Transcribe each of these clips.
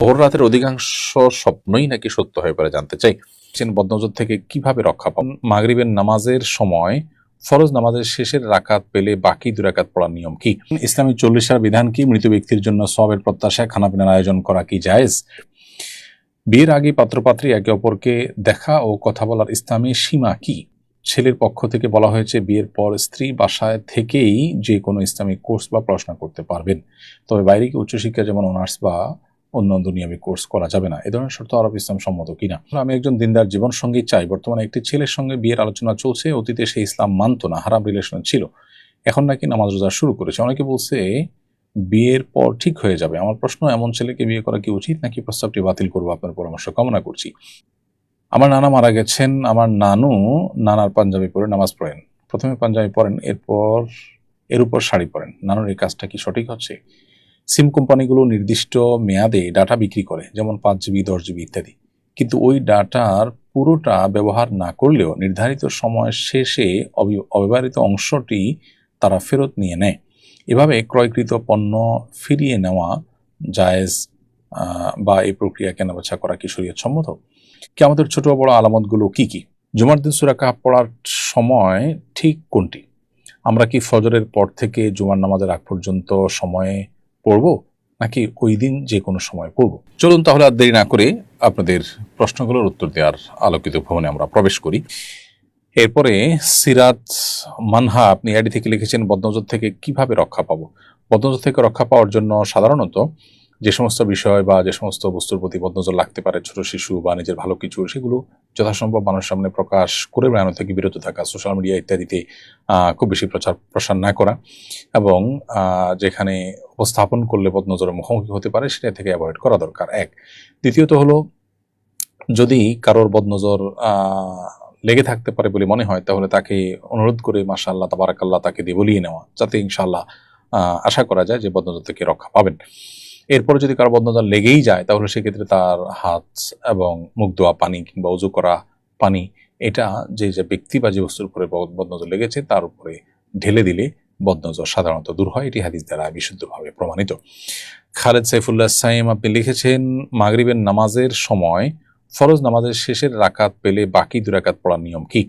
ভোর রাতের অধিকাংশ স্বপ্নই নাকি সত্য হয়ে পড়ে জানতে চাই। চেন বদনজর থেকে কীভাবে রক্ষা পাবেন মাগরিবের নামাজের সময়, ফরজ নামাজের শেষের রাকাত পেলে বাকি দু রাকাত পড়ার নিয়ম কি? ইসলামী চল্লিশার বিধান কি? মৃত ব্যক্তির জন্য সবের প্রত্যাশায় খানাপিনার আয়োজন করা কি জায়েজ? বিয়ের আগে পাত্রপাত্রী একে অপরকে দেখা ও কথা বলার ইসলামী সীমা কি? ছেলের পক্ষ থেকে বলা হয়েছে, বিয়ের পর স্ত্রী বাসায় থেকেই যে কোনো ইসলামিক কোর্স বা পড়াশোনা করতে পারবেন। তবে বাইরে কি উচ্চশিক্ষা যেমন অনার্স বা অন্য দুনিয়াবী কোর্স করা যাবে না। এ ধরনের শর্ত আরব ইসলাম সম্মত কিনা? আমি একজন দিনদার জীবন সঙ্গী চাই। বর্তমানে একটি ছেলের সঙ্গে বিয়ের আলোচনা চলছে, অতীতে সে ইসলাম মানত না, হারাম রিলেশন ছিল। এখন নাকি নামাজ রোজা শুরু করেছে। অনেকে বলছে, বিয়ের পর ঠিক হয়ে যাবে। আমার প্রশ্ন, এমন ছেলেকে বিয়ে করা কি উচিত নাকি প্রস্তাবটি বাতিল করব আপনার পরামর্শ কামনা করছি? আমার নানা মারা গেছেন, আমার নানু নানার পাঞ্জাবি পরে নামাজ পড়েন। প্রথমে পাঞ্জাবি পড়েন এরপর, এর উপর শাড়ি পরেন। নানুর এই কাজটা কি সঠিক হচ্ছে? সিম কোম্পানিগুলো নির্দিষ্ট মেয়াদে ডাটা বিক্রি করে, যেমন পাঁচ জিবি, দশ জিবি ইত্যাদি। কিন্তু ওই ডাটার পুরোটা ব্যবহার না করলেও নির্ধারিত সময় শেষে অবি- অব্যবহৃত অংশটি তারা ফেরত নিয়ে নেয়। এভাবে ক্রয়কৃত পণ্য ফিরিয়ে নেওয়া জায়েজ বা এই প্রক্রিয়া কেনাবেচা করা কি শরীয়ত সম্মত কি আমাদের ছোট বড় আলামতগুলো কি কি? জুমার দিন সুরা পড়ার সময় ঠিক কোনটি? আমরা কি ফজরের পর থেকে জুমার নামাজের আগ পর্যন্ত সময়ে পড়ব নাকি ওই দিন যে কোনো সময় পড়ব? চলুন তাহলে আর দেরি না করে আপনাদের প্রশ্নগুলোর উত্তর দেওয়ার আলোকিত ভবনে আমরা প্রবেশ করি। এরপরে সিরাত মানহা, আপনি আইডি থেকে লিখেছেন, বদনজর থেকে কীভাবে রক্ষা পাবো? বদনজর থেকে রক্ষা পাওয়ার জন্য সাধারণত যে সমস্ত বিষয় বা যে সমস্ত বস্তুর প্রতি বদনজর লাগতে পারে ছোট শিশু বা নিজের ভালো কিছু সেগুলো যথাসম্ভব মানুষের সামনে প্রকাশ করে বেড়ানো থেকে বিরত থাকা সোশ্যাল মিডিয়া ইত্যাদিতে খুব বেশি প্রচার প্রসার না করা এবং যেখানে উপস্থাপন করলে বদনজরের মুখোমুখি হতে পারে সেটা থেকে অ্যাভয়েড করা দরকার এক। দ্বিতীয়ত হলো যদি কারোর বদনজর লেগে থাকতে পারে বলে মনে হয় তাহলে তাকে অনুরোধ করে মাশাআল্লাহ তাবারাকাল্লাহ তাকে দিয়ে বলিয়ে নেওয়া যাতে ইনশাআল্লাহ আহ, আশা করা যায় যে বদনজর থেকে রক্ষা পাবেন। এরপরে যদি কারও বদনজর লেগেই যায়, তাহলে সেক্ষেত্রে তার হাত এবং মুখ ধোয়া, পানি কিংবা উজু করা পানি, এটা যে যে ব্যক্তি বা যে বস্তুর উপরে বদ- বদনজর লেগেছে, তার উপরে ঢেলে দিলে বদনজর সাধারণত দূর হয়। এটি হাদিস দ্বারা বিশুদ্ধভাবে প্রমাণিত। খালেদ সাইফুল্লাহ সাইম আপনি লিখেছেন, মাগরিবের নামাজের সময় ফরজ নামাজের শেষের রাকাত পেলে বাকি দু রাকাত পড়ার নিয়ম কি?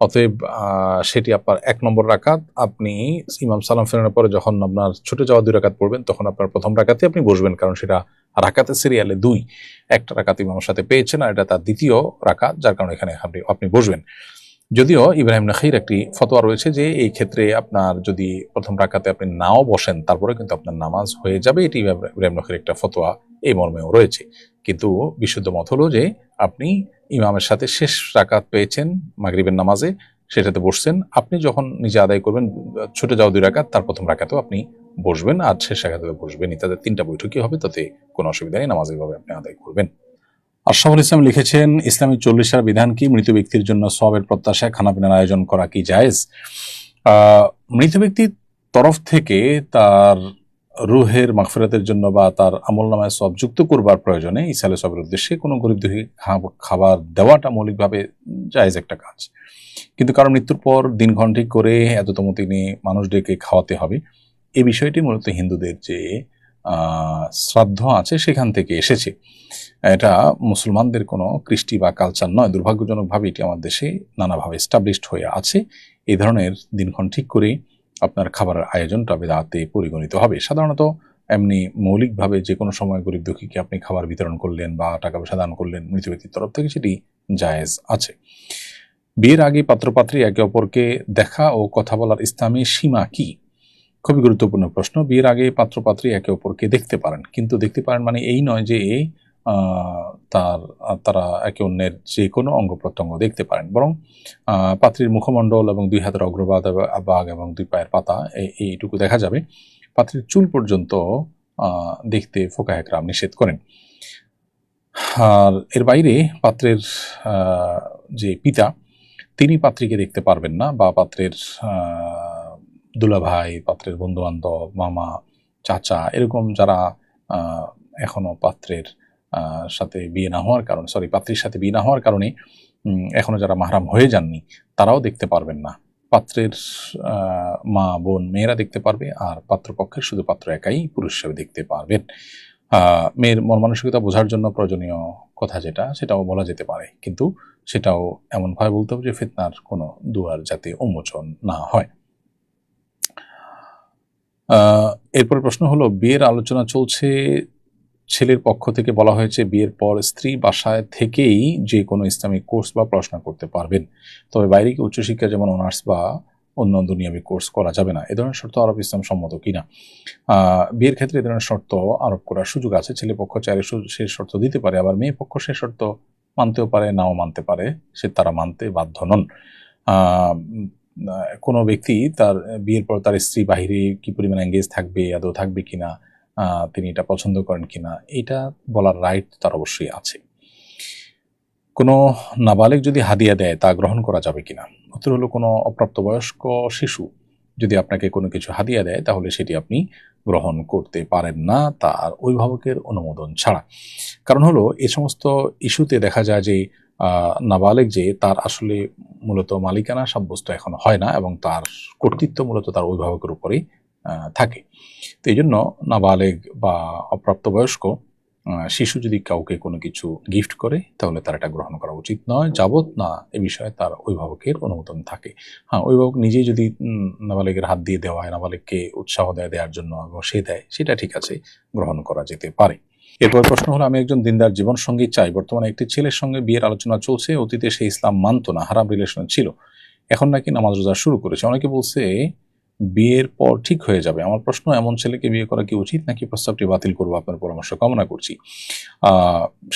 অতএব সেটি আপনার এক নম্বর রাকাত। আপনি ইমাম সালাম ফেরানোর পরে যখন আপনার ছুটে যাওয়া দুই রাকাত পড়বেন, তখন আপনার প্রথম রাকাতে আপনি বসবেন, কারণ সেটা রাকাতে সিরিয়ালে দুই। একটা রাকাত ইমামের সাথে পেয়েছেন আর এটা তার দ্বিতীয় রাকাত, যার কারণে এখানে আপনি আপনি বসবেন। যদিও ইব্রাহিম নাখির একটি ফতোয়া রয়েছে যে, এই ক্ষেত্রে আপনার যদি প্রথম রাকাতে আপনি নাও বসেন, তারপরে কিন্তু আপনার নামাজ হয়ে যাবে। এটি ইব্রাহিম নাখির একটা ফতোয়া। এই মর্মেও রয়েছে। কিন্তু বিশুদ্ধ মত হলো যে, আপনি ইমামের সাথে শেষ রাকাত পেয়েছেন, মাগরিবের নামাজে, সেটাতে বসছেন, আপনি যখন নিজে আদায় করবেন, ছুটে যাওয়া দুই রাকাত, তার প্রথম রাকাতেও আপনি বসবেন, আর শেষ রাকাতে বসবেন তাদের তিনটা বৈঠকই হবে, তাতে কোনো অসুবিধা নেই নামাজ এইভাবে আপনি আদায় করবেন। আশরাফুল ইসলাম লিখেছেন ইসলামী চল্লিশার বিধান কি? মৃত ব্যক্তির জন্য সবের প্রত্যাশায় খানাপিনার আয়োজন করা কি জায়েজ? মৃত ব্যক্তির তরফ থেকে তার রুহের মাগফিরাতের জন্য বা তার আমল নামায় সব যুক্ত করবার প্রয়োজনে ইসালে সবের উদ্দেশ্যে কোনো গরিব দুঃখী খাবার দেওয়াটা মৌলিকভাবে জায়েজ একটা কাজ। কিন্তু কারও মৃত্যুর পর দিনক্ষণ ঠিক করে এততম তিনি মানুষ ডেকে খাওয়াতে হবে এই বিষয়টি মূলত হিন্দুদের যে শ্রাদ্ধ আছে সেখান থেকে এসেছে। এটা মুসলমানদের কোনো কৃষ্টি বা কালচার নয়, দুর্ভাগ্যজনকভাবে এটি আমার দেশে নানাভাবে এস্টাবলিশড হয়ে আছে। এই ধরনের দিনক্ষণ ঠিক করে আপনার খাবারের আয়োজনটা বেদাতে পরিগণিত হবে। সাধারণত এমনি মৌলিকভাবে যে কোনো সময় গরিব দুঃখীকে আপনি খাবার বিতরণ করলেন বা টাকা পয়সা দান করলেন, মৃত ব্যক্তির তরফ থেকে সেটি জায়েজ আছে। বিয়ের আগে পাত্রপাত্রী একে অপরকে দেখা ও কথা বলার ইসলামী সীমা কি? খুবই গুরুত্বপূর্ণ প্রশ্ন। বিয়ের আগে পাত্রপাত্রী একে অপরকে দেখতে পারেন। কিন্তু দেখতে পারেন মানে এই নয় যে তার তারা একে অন্যের যে কোনো অঙ্গ প্রত্যঙ্গ দেখতে পারেন। বরং পাত্রীর মুখমণ্ডল এবং দুই হাতের অগ্রবাদ বাগ এবং দুই পায়ের পাতা এই- এইটুকু দেখা যাবে। পাত্রীর চুল পর্যন্ত দেখতে ফোকা একরাম নিষেধ করেন। আর এর বাইরে পাত্রের যে পিতা, তিনি পাত্রীকে দেখতে পারবেন না বা পাত্রের দুলাভাই, পাত্রের বন্ধু বান্ধব মামা, চাচা, এরকম যারা এখনও পাত্রের সাথে বিয়ে না হওয়ার কারণে সরি পাত্রীর সাথে বিয়ে না হওয়ার কারণে এখনও যারা মাহরাম হয়ে যাননি, তারাও দেখতে পারবেন না। পাত্রের মা, বোন, মেয়েরা দেখতে পারবে, আর পাত্রপক্ষের শুধু পাত্র একাই পুরুষ হিসেবে দেখতে পারবেন। মেয়ের মন মানসিকতা বোঝার জন্য প্রয়োজনীয় কথা যেটা, সেটাও বলা যেতে পারে। কিন্তু সেটাও এমনভাবে বলতে হবে যে ফিতনার কোনো দুয়ার যাতে উন্মোচন না হয়। এরপর প্রশ্ন হলো, বিয়ের আলোচনা চলছে ছেলের পক্ষ থেকে বলা হয়েছে, বিয়ের পর স্ত্রী বাসায় থেকেই যে কোনো ইসলামিক কোর্স বা পড়াশোনা করতে পারবেন। তবে বাইরে কি উচ্চশিক্ষা যেমন অনার্স বা অন্য দুনিয়াবি কোর্স করা যাবে না। এ ধরনের শর্ত আরব ইসলাম সম্মত কিনা? বিয়ের ক্ষেত্রে এ ধরনের শর্ত আরোপ করার সুযোগ আছে। ছেলে পক্ষ চাইলে সু- শর্ত দিতে পারে, আবার মেয়ে পক্ষ সে শর্ত মানতেও পারে, নাও মানতে পারে, সে তারা মানতে বাধ্য নন। কোনো ব্যক্তি তার, বিয়ের পর তার স্ত্রী বাহিরে কি পরিমাণ এঙ্গেজ থাকবে, আদৌ থাকবে কিনা তিনি এটা পছন্দ করেন কিনা, এটা বলার রাইট তার অবশ্যই আছে। কোনো নাবালেক যদি হাদিয়া দেয়, তা গ্রহণ করা যাবে কিনা? উত্তর হলো কোনো অপ্রাপ্তবয়স্ক শিশু যদি আপনাকে কোনো কিছু হাদিয়া দেয়, তাহলে সেটি আপনি গ্রহণ করতে পারেন না তার অভিভাবকের অনুমোদন ছাড়া। কারণ হলো, এ সমস্ত ইস্যুতে দেখা যায় যে নাবালেক যে তার আসলে মূলত মালিকানা সাব্যস্ত এখন হয় না এবং তার কর্তৃত্ব মূলত তার অভিভাবকের উপরেই থাকে। তো এই জন্য নাবালেগ বা অপ্রাপ্তবয়স্ক শিশু যদি কাউকে কোনো কিছু গিফট করে, তাহলে তার এটা গ্রহণ করা উচিত নয়। যাবৎ না, এ বিষয়ে তার অভিভাবকের অনুমোদন থাকে। হ্যাঁ অভিভাবক নিজেই যদি নাবালেগের হাত দিয়ে দেওয়া হয় নাবালেগকে উৎসাহ দেয় দেওয়ার জন্য এবং সে দেয়, সেটা ঠিক আছে, গ্রহণ করা যেতে পারে। এরপর প্রশ্ন হলো, আমি একজন দিনদার জীবন সঙ্গী চাই। বর্তমানে একটি ছেলের সঙ্গে বিয়ের আলোচনা চলছে, অতীতে সে ইসলাম মানত না, হারাম রিলেশন ছিল। এখন নাকি নামাজ রোজা শুরু করেছে। অনেকে বলছে বিয়ের পর ঠিক হয়ে যাবে। আমার প্রশ্ন, এমন ছেলেকে বিয়ে করা কি উচিত নাকি প্রস্তাবটি বাতিল করব আপনার পরামর্শ? কামনা করছি।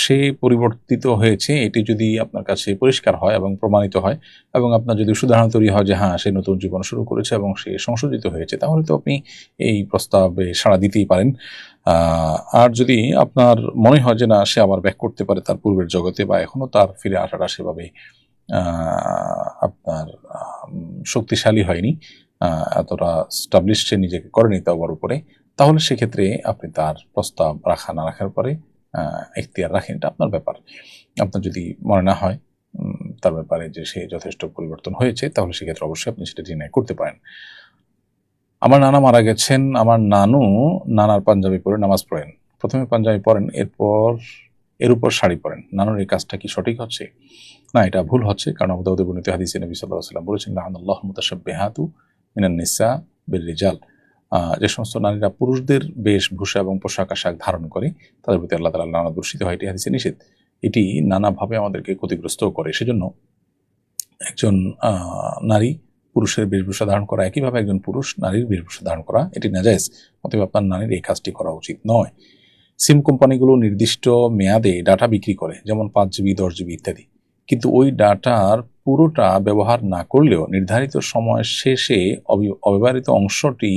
সে পরিবর্তিত হয়েছে, এটি যদি আপনার কাছে পরিষ্কার হয় এবং প্রমাণিত হয় এবং আপনার যদি সুধারণা তৈরি হয় যে হ্যাঁ সে নতুন জীবন শুরু করেছে এবং সে সংশোধিত হয়েছে, তাহলে তো আপনি এই প্রস্তাবে সাড়া দিতেই পারেন। আর যদি আপনার মনে হয় যে না, সে আবার ব্যাক করতে পারে তার পূর্বের জগতে বা এখনও তার ফিরে আসাটা সেভাবে আপনার শক্তিশালী হয়নি এতটা স্টাবলিশ সে নিজেকে করেনি তাওবার উপরে, তাহলে সেক্ষেত্রে আপনি তার প্রস্তাব রাখা না রাখার পরে এখতিয়ার রাখেন, এটা আপনার ব্যাপার। আপনার যদি মনে না হয় তার ব্যাপারে যে সে যথেষ্ট পরিবর্তন হয়েছে, তাহলে সেক্ষেত্রে অবশ্যই আপনি সেটা ডিনাই করতে পারেন। আমার নানা মারা গেছেন, আমার নানু নানার পাঞ্জাবি পরে নামাজ পড়েন। প্রথমে পাঞ্জাবি পড়েন এরপর, এর উপর শাড়ি পরেন। নানুর এই কাজটা কি সঠিক হচ্ছে? না, এটা ভুল হচ্ছে, কারণ দাউদে বর্ণিত হাদিসে নবী আলাইহি সাল্লাম বলেছেন লাহানাল্লাহ মুতাশাব্বিহাতু মিনান নিসা বিল রিজাল। যে সমস্ত নারীরা পুরুষদের বেশভূষা এবং পোশাক আশাক ধারণ করে, তাদের প্রতি আল্লাহ তালা নানা দূষিত হয়, এটি হাদিসে নিষেধ। এটি নানাভাবে আমাদেরকে ক্ষতিগ্রস্ত করে। সেজন্য একজন নারী পুরুষের বেশভূষা ধারণ করা একইভাবে একজন পুরুষ নারীর বেশভূষা ধারণ করা, এটি নাজায়েজ। অতএব আপনার নারীর এই কাজটি করা উচিত নয়। সিম কোম্পানিগুলো নির্দিষ্ট মেয়াদে ডাটা বিক্রি করে, যেমন পাঁচ জিবি, দশ জিবি ইত্যাদি। কিন্তু ওই ডাটার পুরোটা ব্যবহার না করলেও নির্ধারিত সময় শেষে অবি- অব্যবহৃত অংশটি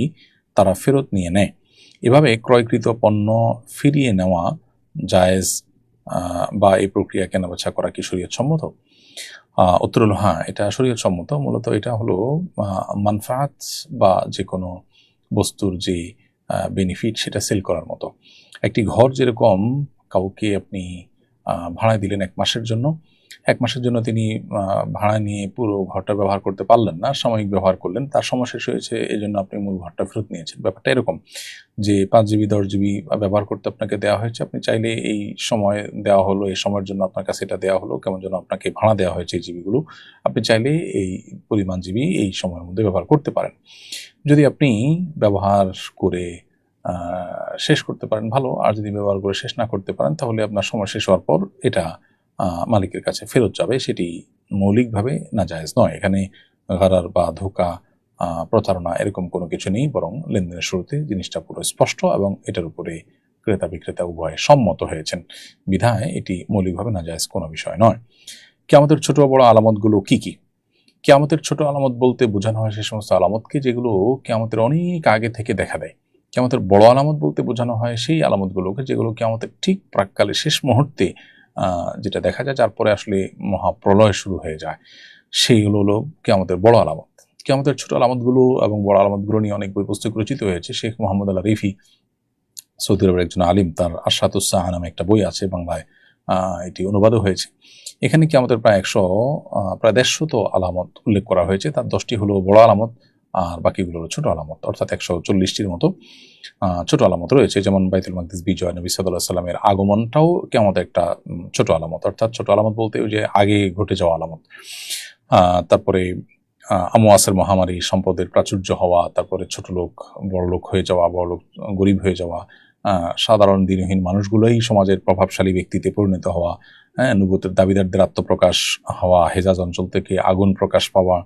তারা ফেরত নিয়ে নেয়। এভাবে ক্রয়কৃত পণ্য ফিরিয়ে নেওয়া জায়েজ বা এই প্রক্রিয়া কেনাবেচা করা কি শরীয়ত সম্মত উত্তর হলো হ্যাঁ এটা শরীয়ত সম্মত মূলত এটা হলো মানফাত বা যে কোনো বস্তুর যে বেনিফিট সেটা সেল করার মতো। একটি ঘর যেরকম কাউকে আপনি ভাড়ায় দিলেন এক মাসের জন্য এক মাসের জন্য তিনি ভাড়া নিয়ে পুরো ঘরটা ব্যবহার করতে পারলেন না, সাময়িক ব্যবহার করলেন। তার সময় শেষ হয়েছে এই জন্য আপনি মূল ঘরটা ফেরত নিয়েছেন। ব্যাপারটা এরকম যে পাঁচ জিবি, দশ জিবি ব্যবহার করতে আপনাকে দেওয়া হয়েছে, আপনি চাইলে এই সময় দেওয়া হলো, এই সময়ের জন্য আপনার কাছে এটা দেওয়া হলো, কেমন যেন আপনাকে ভাড়া দেওয়া হয়েছে এই জিবিগুলো, আপনি চাইলে এই পরিমাণ জিবি এই সময়ের মধ্যে ব্যবহার করতে পারেন। যদি আপনি ব্যবহার করে শেষ করতে পারেন, ভালো। আর যদি ব্যবহার করে শেষ না করতে পারেন, তাহলে আপনার সময় শেষ হওয়ার পর এটা মালিকের কাছে ফেরত যাবে, সেটি মৌলিকভাবে নাজায়েজ নয়। এখানে ঘাড়ার বা ধোকা প্রতারণা এরকম কোনো কিছু নেই, বরং লেনদেনের শুরুতে জিনিসটা পুরো স্পষ্ট এবং এটার উপরে ক্রেতা বিক্রেতা উভয়ে সম্মত হয়েছেন। বিধায় এটি মৌলিকভাবে নাজায়েজ কোনো বিষয় নয়। কেয়ামতের ছোট বড় আলামতগুলো কি কি? কেয়ামতের ছোট আলামত বলতে বোঝানো হয় সে সমস্ত আলামতকে যেগুলো কেয়ামতের অনেক আগে থেকে দেখা দেয়। কেয়ামতের বড় আলামত বলতে বোঝানো হয় সেই আলামতগুলোকে যেগুলো কেয়ামতের ঠিক প্রাককালে শেষ মুহূর্তে যেটা দেখা যায় যার পরে আসলে মহাপ্রলয় শুরু হয়ে যায়। সেইগুলো হলো কেয়ামতের বড় আলামত। কেমতের ছোট আলামতগুলো এবং বড় আলামতগুলো নিয়ে অনেক বই পুস্তক রচিত হয়েছে। Sheikh Mohammad Allah Rifi Saudi আরবের একজন আলিম, তার আশাতুসাহ নামে একটা বই আছে বাংলায় এটি অনুবাদও হয়েছে। এখানে কি আমাদের প্রায় একশো প্রায় দেড়শত আলামত উল্লেখ করা হয়েছে। তার দশটি হলো বড় আলামত আর বাকিগুলো হলো ছোট আলামত, অর্থাৎ একশো চল্লিশটির মতো ছোট আলামত রয়েছে। যেমন বাইতুল মাকদিস বিজয় নবী সাল্লাহ সাল্লামের আগমনটাও কেমন একটা ছোট আলামত। অর্থাৎ ছোট আলামত বলতে ওই যে আগে ঘটে যাওয়া আলামত। তারপরে আমোয়াসের মহামারী, সম্পদের প্রাচুর্য হওয়া, তারপরে ছোট লোক, বড় লোক হয়ে যাওয়া, বড় লোক, গরিব হয়ে যাওয়া সাধারণ দিনহীন মানুষগুলোই সমাজের প্রভাবশালী ব্যক্তিতে পরিণত হওয়া হ্যাঁ নুবতের দাবিদারদের আত্মপ্রকাশ হওয়া, হেজাজ অঞ্চল থেকে আগুন প্রকাশ পাওয়া,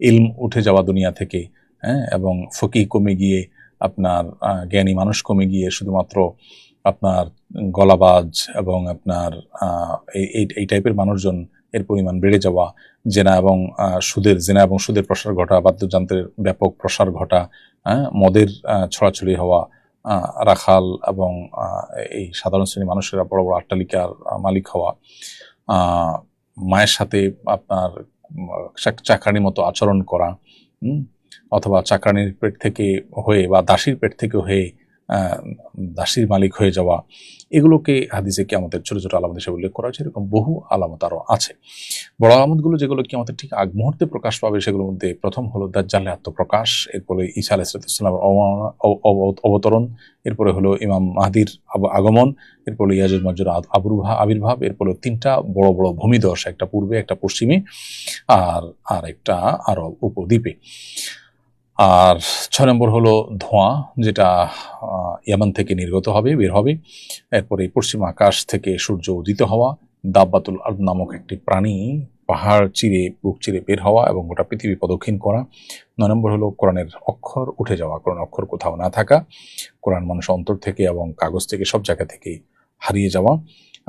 ইলম উঠে যাওয়া দুনিয়া থেকে হ্যাঁ এবং ফকি কমে গিয়ে, আপনার জ্ঞানী মানুষ কমে গিয়ে শুধুমাত্র আপনার গলাবাজ এবং আপনার এই, এই- টাইপের মানুষজন এর পরিমাণ বেড়ে যাওয়া, জেনা এবং সুদের, জেনা এবং সুদের প্রসার ঘটা, বাদ্যযন্ত্রের ব্যাপক প্রসার ঘটা হ্যাঁ মদের ছড়াছড়ি হওয়া রাখাল এবং এই সাধারণ শ্রেণির মানুষেরা বড় বড় আট্টালিকার মালিক হওয়া মায়ের সাথে আপনার চাকরানির মতো আচরণ করা অথবা চাকরানির পেট থেকে হয়ে বা দাসীর পেট থেকে হয়ে দাসীর মালিক হয়ে যাওয়া, এগুলোকে হাদিসে কি আমাদের ছোট ছোট আলামত হিসেবে উল্লেখ করা হয়েছে। এরকম বহু আলামত আরও আছে। বড় আলামতগুলো যেগুলো কি আমাদের ঠিক আগ মুহূর্তে প্রকাশ পাবে, সেগুলোর মধ্যে প্রথম হলো দাজ্জালের আত্মপ্রকাশ, এরপরে ঈসা আলাইসালামের অবতরণ, এরপরে হলো ইমাম মাহাদির আগমন, এরপরে ইয়াজুজ মাজুর আবির্ভাব আবির্ভাব, এরপরে তিনটা বড় বড় ভূমিদশ, একটা পূর্বে, একটা পশ্চিমে, আর আর একটা আরব উপদ্বীপে। আর ছয় নম্বর হলো ধোঁয়া, যেটা ইয়ামান থেকে নির্গত হবে, বের হবে। এরপরে পশ্চিম আকাশ থেকে সূর্য উদিত হওয়া, দাব্বাতুল আর্দ নামক একটি প্রাণী পাহাড় চিরে, বুক চিরে বের হওয়া এবং গোটা পৃথিবী প্রদক্ষিণ করা। নয় নম্বর হলো কোরআনের অক্ষর উঠে যাওয়া, কোরআন অক্ষর কোথাও না থাকা। কোরআন মানুষ অন্তর থেকে এবং কাগজ থেকে সব জায়গা থেকে হারিয়ে যাওয়া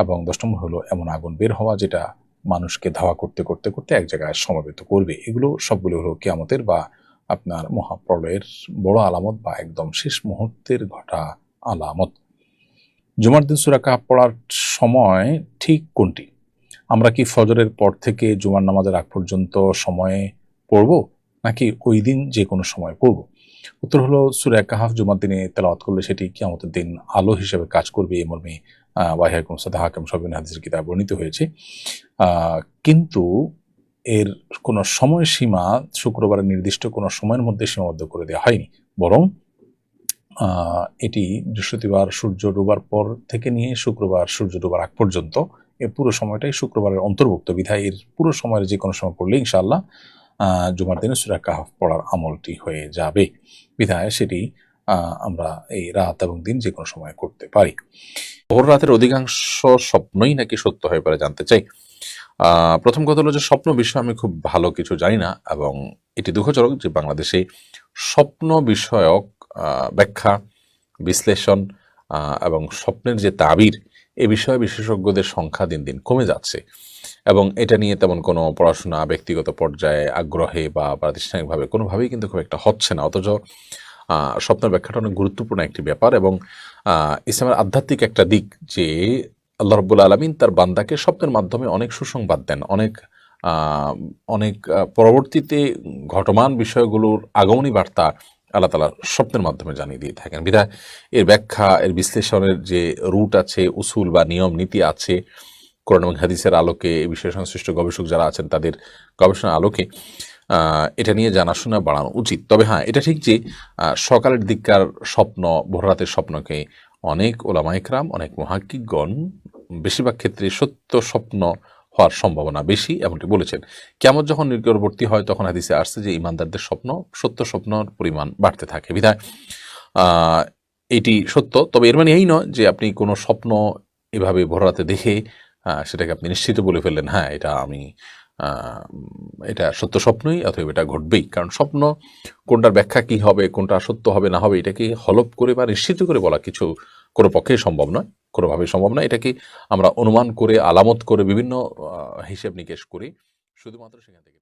এবং দশ নম্বর হলো এমন আগুন বের হওয়া, যেটা মানুষকে ধাওয়া করতে করতে করতে এক জায়গায় সমবেত করবে। এগুলো সবগুলো হলো কেয়ামতের বা আপনার মহাপ্রলয়ের বড় আলামত বা একদম শেষ মুহূর্তের ঘটা আলামত। জুমার দিন সুরা কাপ পড়ার সময় ঠিক কোনটি? আমরা কি ফজরের পর থেকে জুমার নামাজের আগ পর্যন্ত সময়ে পড়ব, নাকি ওই দিন যে কোনো সময় পড়ব? উত্তর হলো, সুরা কাহাফ জুমার দিনে তেলাওয়াত করলে সেটি কি আমাদের দিন আলো হিসেবে কাজ করবে এই মর্মে ওয়াহিয়াকুম সাদা হাকিম সবিন হাদিসের কিতাব বর্ণিত হয়েছে। কিন্তু এর কোনো সময়সীমা শুক্রবারের নির্দিষ্ট কোনো সময়ের মধ্যে সীমাবদ্ধ করে দেওয়া হয়নি। বরং এটি বৃহস্পতিবার সূর্য ডোবার পর থেকে নিয়ে শুক্রবার সূর্য ডোবার আগ পর্যন্ত এর পুরো সময়টাই শুক্রবারের অন্তর্ভুক্ত। বিধায় এর পুরো সময়ের যে কোনো সময় পড়লে ইনশাআল্লাহ আহ, জুমার দিনে সুরা কাহাফ পড়ার আমলটি হয়ে যাবে। বিধায় সেটি আমরা এই রাত এবং দিন যে কোনো সময় করতে পারি। ভোর রাতের অধিকাংশ স্বপ্নই নাকি সত্য হয়ে পারে জানতে চাই। প্রথম কথা হলো যে স্বপ্ন বিষয়ে আমি খুব ভালো কিছু জানি না এবং এটি দুঃখজনক যে বাংলাদেশে স্বপ্ন বিষয়ক ব্যাখ্যা, বিশ্লেষণ এবং স্বপ্নের যে তাবির, এ বিষয়ে বিশেষজ্ঞদের সংখ্যা দিন দিন কমে যাচ্ছে। এবং এটা নিয়ে তেমন কোনো পড়াশোনা, ব্যক্তিগত পর্যায়ে আগ্রহে বা প্রাতিষ্ঠানিকভাবে কোনোভাবেই কিন্তু খুব একটা হচ্ছে না। অথচ স্বপ্নের ব্যাখ্যাটা অনেক গুরুত্বপূর্ণ একটি ব্যাপার এবং ইসলামের আধ্যাত্মিক একটা দিক যে আল্লাহ রব্বুল আলমিন তার বান্দাকে স্বপ্নের মাধ্যমে অনেক সুসংবাদ দেন, অনেক অনেক পরবর্তীতে ঘটমান বিষয়গুলোর আগমনী বার্তা আল্লাহ তালা স্বপ্নের মাধ্যমে জানিয়ে দিয়ে থাকেন। বিধায় এর ব্যাখ্যা, এর বিশ্লেষণের যে রুট আছে, উসুল বা নিয়ম, নীতি আছে, কোরআন এবং হাদিসের আলোকে এই বিষয়ে সংশ্লিষ্ট গবেষক যারা আছেন তাদের গবেষণার আলোকে এটা নিয়ে জানাশোনা বাড়ানো উচিত। তবে হ্যাঁ এটা ঠিক যে সকালের দিককার স্বপ্ন, ভোররাতের স্বপ্নকে অনেক ওলামা ইকরাম অনেক মহাকিকগণ বেশিরভাগ ক্ষেত্রে সত্য স্বপ্ন হওয়ার সম্ভাবনা বেশি এমনটি বলেছেন। কেমন যখন নিকটবর্তী হয়, তখন হাদিসে আসছে যে ইমানদারদের স্বপ্ন, সত্য স্বপ্নর পরিমাণ বাড়তে থাকে। বিধায় এটি সত্য। তবে এর মানে এই নয় যে আপনি কোনো স্বপ্ন এভাবে ভোররাতে দেখে সেটাকে আপনি নিশ্চিত বলে ফেললেন হ্যাঁ এটা আমি এটা সত্য স্বপ্নই অথবা এটা ঘটবেই। কারণ স্বপ্ন, কোনটার ব্যাখ্যা কি হবে, কোনটা সত্য হবে, না হবে, এটাকে হলপ করে বা নিশ্চিত করে বলা কিছু কোনো পক্ষেই সম্ভব নয়, কোনোভাবেই সম্ভব নয়। এটাকে আমরা অনুমান করে, আলামত করে বিভিন্ন হিসেব নিকেশ করি, শুধুমাত্র সেখান থেকে।